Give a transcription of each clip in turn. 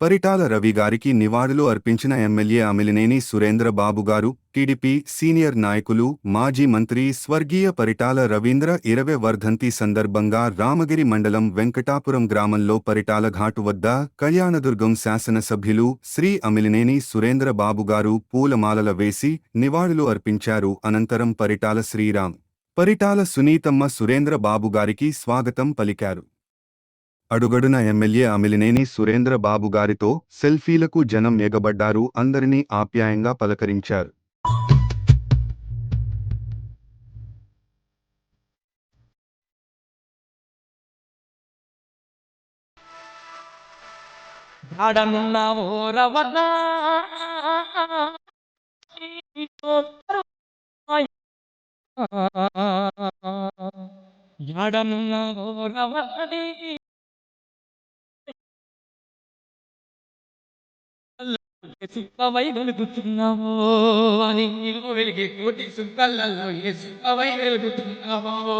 పరిటాల రవి గారికి నివాళులు అర్పించిన ఎమ్మెల్యే అమిలినేని సురేంద్రబాబు గారు టీడీపీ సీనియర్ నాయకులు మాజీ మంత్రి స్వర్గీయ పరిటాల రవీంద్ర ఇరవై వర్ధంతి సందర్భంగా రామగిరి మండలం వెంకటాపురం గ్రామంలో పరిటాల ఘాటు వద్ద కళ్యాణదుర్గం శాసనసభ్యులు శ్రీ అమిలినేని సురేంద్రబాబు గారు పూలమాలల వేసి నివాళులు అర్పించారు. అనంతరం పరిటాల శ్రీరామ్ పరిటాల సునీతమ్మ సురేంద్రబాబు గారికి స్వాగతం పలికారు. అడుగడున ఎమ్మెల్యే అమిలినేని సురేంద్ర బాబు గారితో సెల్ఫీలకు జనం ఎగబడ్డారు. అందరినీ ఆప్యాయంగా పలకరించారు. ఆడనున్నావు రవణ సుఖమై వెలుగుతున్నావు అని వెలిగి కోటి సుఖాలలో ఏ సుఖమై వెలుగుతున్నావు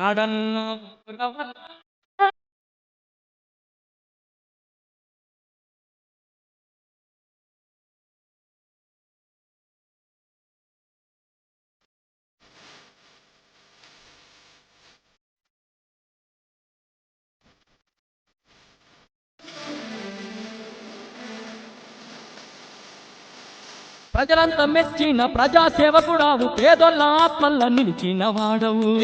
ఆడనున్నావు రవణ ప్రజలంతా మెచ్చిన ప్రజా సేవకుడావు. పేదోళ్ళ ఆత్మల్ల నిలిచిన వాడవు.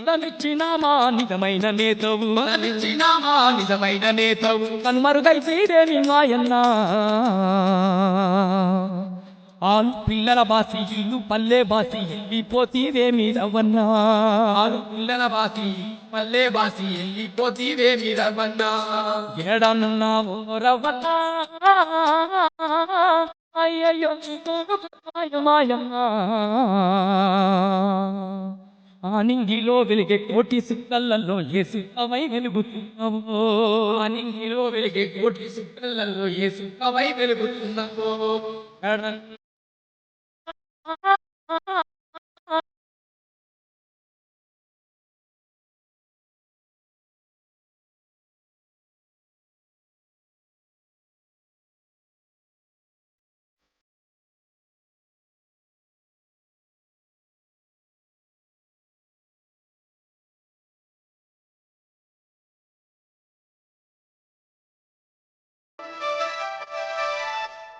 బలమిచ్చిన మా నిజమైన నేతవు. నిజమైన నేతవు. మాయన్నా. ఆలు పిల్లల బాసి ఇల్లు పల్లె బాసి వెళ్ళిపోతీవేమి రవన్నా ఆరు పిల్లల బాసి మల్లే బాసి వెళ్ళిపోతీవే మీరవన్నా ఏడనున్నావు రవన్నా అయ్యయ్యో మాయమ్మా ఆనింగిలో వెలిగే కోటి సుక్కలలో ఏ సుఖమై వెలుగుతున్నావు. అనిలో వెలిగే కోటి సుక్కలలో ఏ సుఖమై వెలుగుతున్నావో.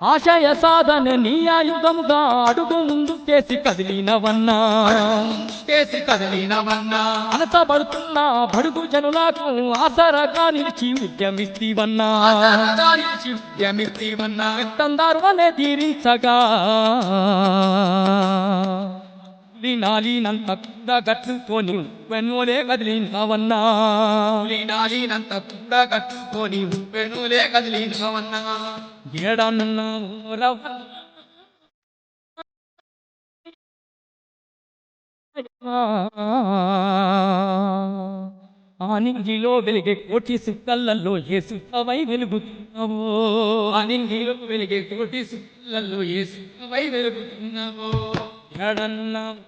ఆశయ సాధన నీ ఆయుధముగా అడుగు ముందు చేసి కదిలినవన్నా. చేసి కదలినవన్నా. అనసబడుతున్న బడుగు జనులకు ఆసరగా నిలిచి ఉద్యమిస్తీవన్నా యమిత్తివన్నా తందారు అనే తీరించగా. లీనాలీనంత కూడా గట్టుకొని వెన్నోలే కదిలినవన్నా నాలినంత కూడా కట్టుకొని వెనులే కదిలినవన్నా ఏడనున్నావు రవ్వ ఆనింగిలో వెలిగే కోటి సుక్కలలో ఏ సుఖమై వెలుగుతున్నావో అనిలో వెలిగే కోటి సుక్కలలో ఏ సుఖమై వెలుగుతున్నావో நடனம்.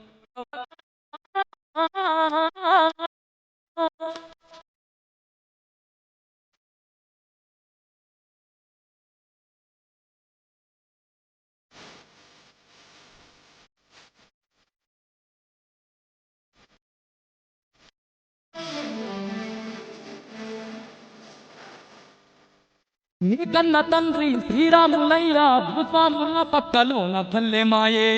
నీ కన్న తండ్రి శ్రీరాములయ్యా భూస్వాముల పక్కలోన భల్లే మాయే.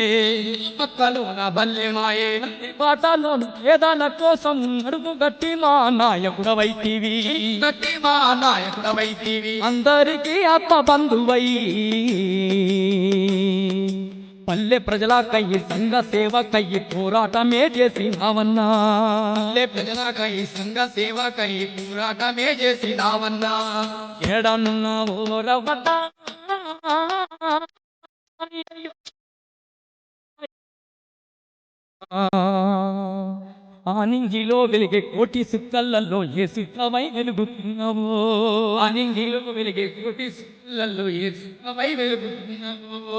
పక్కలో నా బల్లె మాయే పాటలోను వేదాల కోసం అడుగు గట్టి మా నాయకుడవైతివి. గట్టి మా నాయకుడవైతివి. అందరికీ ఆత్మ బంధువై. పల్లె ప్రజల కయ్యి సంఘ సేవ కయ్యి పోరాటమే చేసినావన్నా పల్లె ప్రజలకై సంఘ సేవకై పోరాటమే చేసినావన్నా ఏడనున్నావు రవ్వన్న ఆనింగిలో వెలిగే కోటి సుక్కలలో ఏ సుఖమై వెలుగుతున్నావో అనిలో వెలిగే కోటి సుక్కలలో ఏ సుఖమై వెలుగుతున్నావో.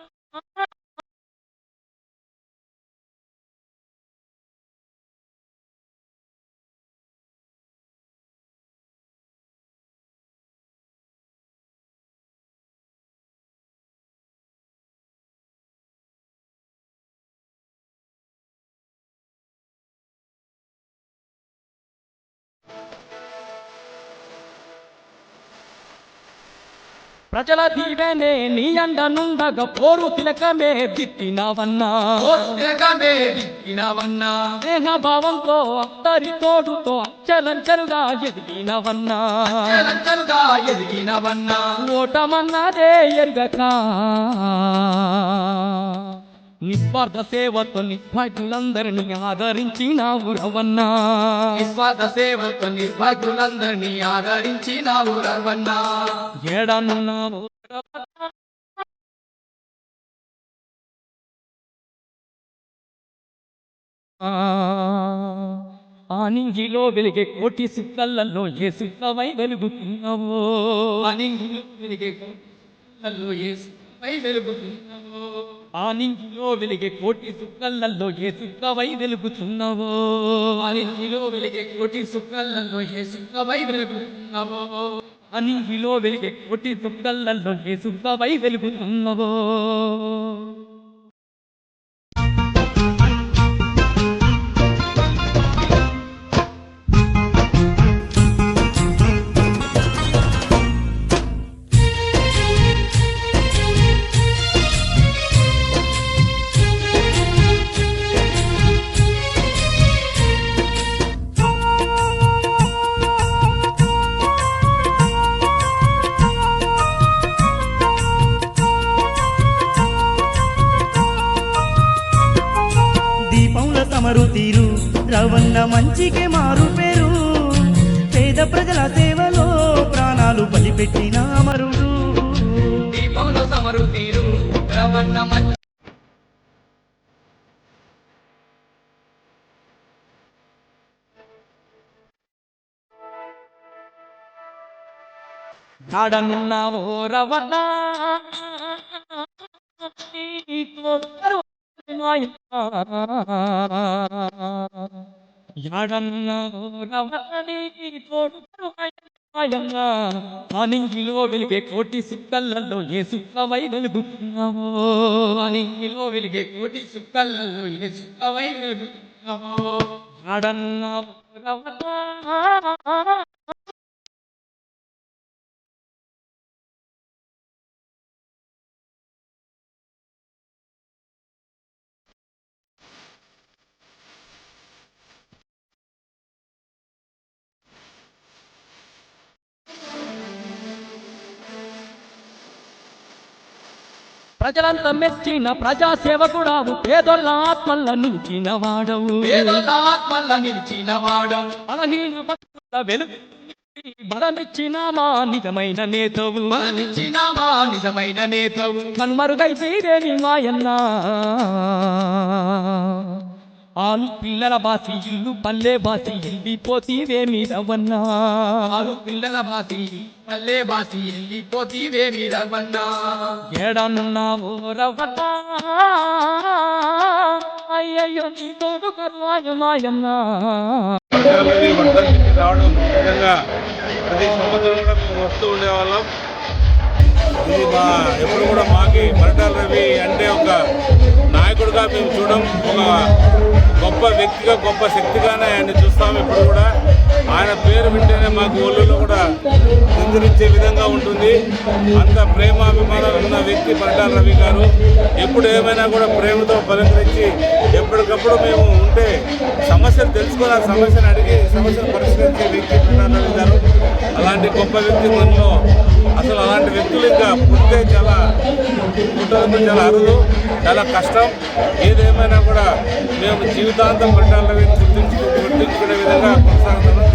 ప్రజల దీవెనే నీ అండనుండగా పోరు తిలకమే దిట్టినవన్నా ఓ తిరగమే దిక్కినవన్నా స్నేహ భావంతో అందరి తోడుతో అచ్చలంచలుగా ఎదిగినవన్నా. నిరంతరుగా ఎదిగినవన్నా. ఓటమన్నదే ఎరుగక. నిస్వార్థ సేవతో నిర్భాగ్యులందరినీ ఆదరించినావు రవన్నా నిస్వార్థ సేవతో నిర్భాగ్యులందరినీ ఆదరించినావు రవన్నా ఏడనున్నావు ఆనింగిలో వెలిగే కోటి సుక్కలలో ఏ సుక్కవై వెలుగుతున్నావో అనింగిలు వెలిగే కళ్ళు యేసుపై వెలుగుతున్నావు? ఆనింగిలో వెలిగే కోటి సుక్కలలో ఏ సుక్కవై వెలుగుతున్నావో ఆనించిలో వెలిగే కోటి సుక్కలలో యేసుపై వెలుగుతున్నావు? అనింగిలో వెలిగే కోటి సుక్కలలో ఏ సుక్కవై వెలుగుతున్నావో? సమరు తీరు. రవణ మంచికే మారు పేరు. పేద ప్రజల సేవలో ప్రాణాలు బలిపెట్టిన అమరుడు. సమరు తీరు. రవణ మంచి నాడనున్నావో రవణ. అనింగిలో వెలిగే కోటి సుక్కలలో ఏ సుక్కవై వెలుగుతున్నావో అనింగిలో వెలిగే కోటి సుక్కలలో ఏ సుక్కవై యాడన్నావో రవణ ప్రజలంతా మెచ్చిన ప్రజా సేవకుడావు పేదోళ్ళ ఆత్మల్ల నిలిచిన వాడవు. పేదల ఆత్మల నిలిచిన వాడం బలహీన భక్తుల వెలుగు నిజమైన నేతవు. మరణించిన మా నిజమైన నేతవు. కన్మరుగైపోయిరేని మాయన్న ఆలు పిల్లల బాసి ఇల్లు పల్లె బాసి వెళ్ళిపోతీవేమి రవన్నా. ఆరు పిల్లల బాసి పల్లె బాసి వెళ్ళిపోతీవే మీరవన్నా ఏడనున్నావు రవన్నా అయ్యయ్యో నీ తోడు కరువాయ మాయన్నా మండలి వర్ధంతికి రావడం నిజంగా ప్రతి సంవత్సరం కూడా మేము వస్తూ ఉండేవాళ్ళం ఇది మా ఎప్పుడు కూడా మాకి మరటాల రవి అంటే ఒక నాయకుడిగా మేము చూడడం ఒక గొప్ప వ్యక్తిగా గొప్ప శక్తిగానే ఆయన్ని చూస్తాం ఇప్పుడు కూడా. ఆయన పేరు వింటేనే మాకు ఒళ్ళులో కూడా చిందరించే విధంగా ఉంటుంది. అంత ప్రేమాభిమానాలు ఉన్న వ్యక్తి మరటాల రవి గారు. ఎప్పుడు ఏమైనా కూడా ప్రేమతో పలకరించి ఎప్పటికప్పుడు మేము ఉంటే సమస్యలు తెలుసుకొని ఆ సమస్యను అడిగి సమస్యను పరిష్కరించే వ్యక్తి మరటాల రవి గారు. అలాంటి గొప్ప వ్యక్తి అసలు అలాంటి వ్యక్తులు ఇంకా పుట్టే చాలా పుట్టడం చాలా అరుదు చాలా కష్టం. ఏదేమైనా కూడా మేము జీవితాంతం పట్టాలని రవిని గుర్తించుకునే విధంగా కొనసాగుతున్నాం